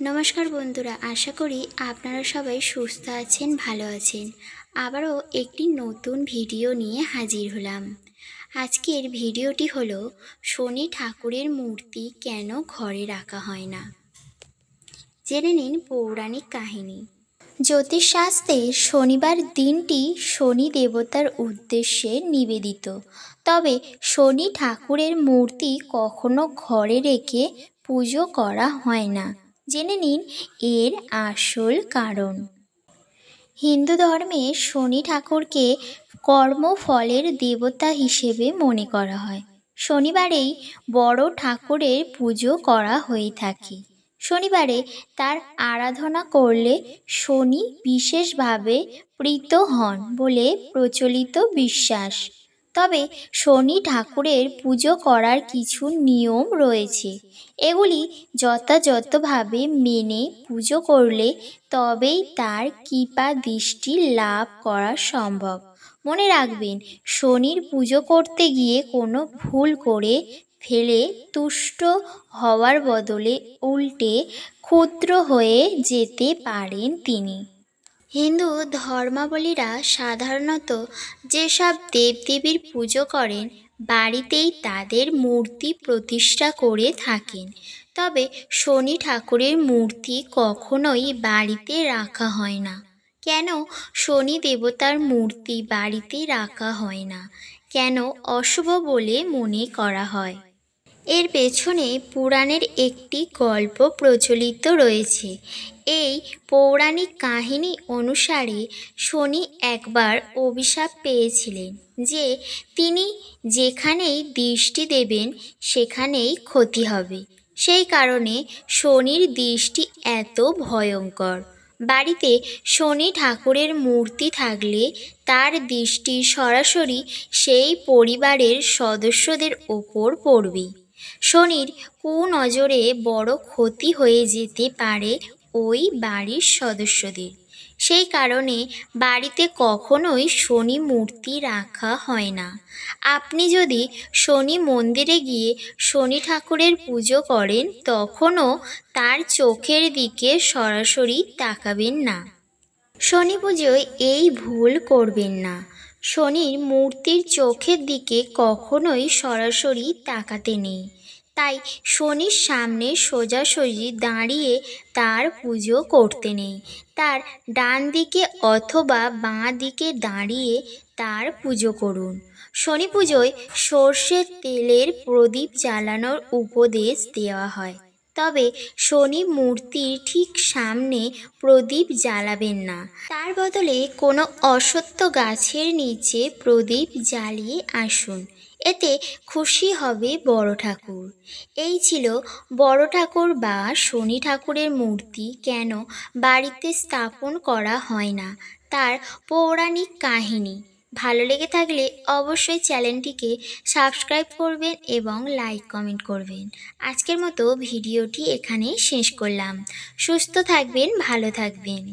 নমস্কার বন্ধুরা, আশা করি আপনারা সবাই সুস্থ আছেন, ভালো আছেন। আবারও একটি নতুন ভিডিও নিয়ে হাজির হলাম। আজকের ভিডিওটি হলো, শনি ঠাকুরের মূর্তি কেন ঘরে রাখা হয় না? জেনে নিন পৌরাণিক কাহিনী। জ্যোতিষশাস্ত্রে শনিবার দিনটি শনি দেবতার উদ্দেশ্যে নিবেদিত। তবে শনি ঠাকুরের মূর্তি কখনো ঘরে রেখে পুজো করা হয় না। জেনে নিন এর আসল কারণ। হিন্দু ধর্মে শনি ঠাকুরকে কর্মফলের দেবতা হিসেবে মনে করা হয়। শনিবারেই বড় ঠাকুরের পুজো করা হয়ে থাকে। শনিবারে তার আরাধনা করলে শনি বিশেষভাবে প্রীত হন বলে প্রচলিত বিশ্বাস। তবে শনি ঠাকুরের পুজো করার কিছু নিয়ম রয়েছে। এগুলি যথাযথভাবে মেনে পুজো করলে তবেই তার কৃপা দৃষ্টি লাভ করা সম্ভব। মনে রাখবেন, শনির পুজো করতে গিয়ে কোনো ভুল করে ফেলে তুষ্ট হওয়ার বদলে উল্টে ক্ষুদ্র হয়ে যেতে পারেন তিনি। হিন্দু ধর্মাবলীরা সাধারণত যেসব দেবদেবীর পুজো করেন, বাড়িতেই তাদের মূর্তি প্রতিষ্ঠা করে থাকেন। তবে শনি ঠাকুরের মূর্তি কখনোই বাড়িতে রাখা হয় না। কেন শনি দেবতার মূর্তি বাড়িতে রাখা হয় না? কেন অশুভ বলে মনে করা হয়? এর পেছনে পুরাণের একটি গল্প প্রচলিত রয়েছে। এই পৌরাণিক কাহিনী অনুসারে শনি একবার অভিশাপ পেয়েছিলেন যে তিনি যেখানেই দৃষ্টি দেবেন সেখানেই ক্ষতি হবে। সেই কারণে শনির দৃষ্টি এত ভয়ঙ্কর। বাড়িতে শনি ঠাকুরের মূর্তি থাকলে তার দৃষ্টি সরাসরি সেই পরিবারের সদস্যদের ওপর পড়বে। শনির কুনজরে বড় ক্ষতি হয়ে যেতে পারে ওই বাড়ির সদস্যদের। সেই কারণে বাড়িতে কখনোই শনি মূর্তি রাখা হয় না। আপনি যদি শনি মন্দিরে গিয়ে শনি ঠাকুরের পুজো করেন, তখনও তার চোখের দিকে সরাসরি তাকাবেন না। শনি পুজোয় এই ভুল করবেন না। শনির মূর্তির চোখের দিকে কখনোই সরাসরি তাকাতে নেই। তাই শনির সামনে সোজাসুজি দাঁড়িয়ে তার পুজো করতে নেই। তার ডান দিকে অথবা বাঁ দিকে দাঁড়িয়ে তার পুজো করুন। শনি পুজোয় সর্ষের তেলের প্রদীপ জ্বালানোর উপদেশ দেওয়া হয়। তবে শনি মূর্তির ঠিক সামনে প্রদীপ জ্বালাবেন না। তার বদলে কোনো অসত্য গাছের নিচে প্রদীপ জ্বালিয়ে আসুন। এতে খুশি হবে বড় ঠাকুর। এই ছিল বড় ঠাকুর বা শনি ঠাকুরের মূর্তি কেন বাড়িতে স্থাপন করা হয় না, তার পৌরাণিক কাহিনী। ভালো লেগে থাকলে অবশ্যই চ্যানেলটিকে সাবস্ক্রাইব করবেন এবং লাইক কমেন্ট করবেন। আজকের মতো ভিডিওটি এখানেই শেষ করলাম। সুস্থ থাকবেন, ভালো থাকবেন।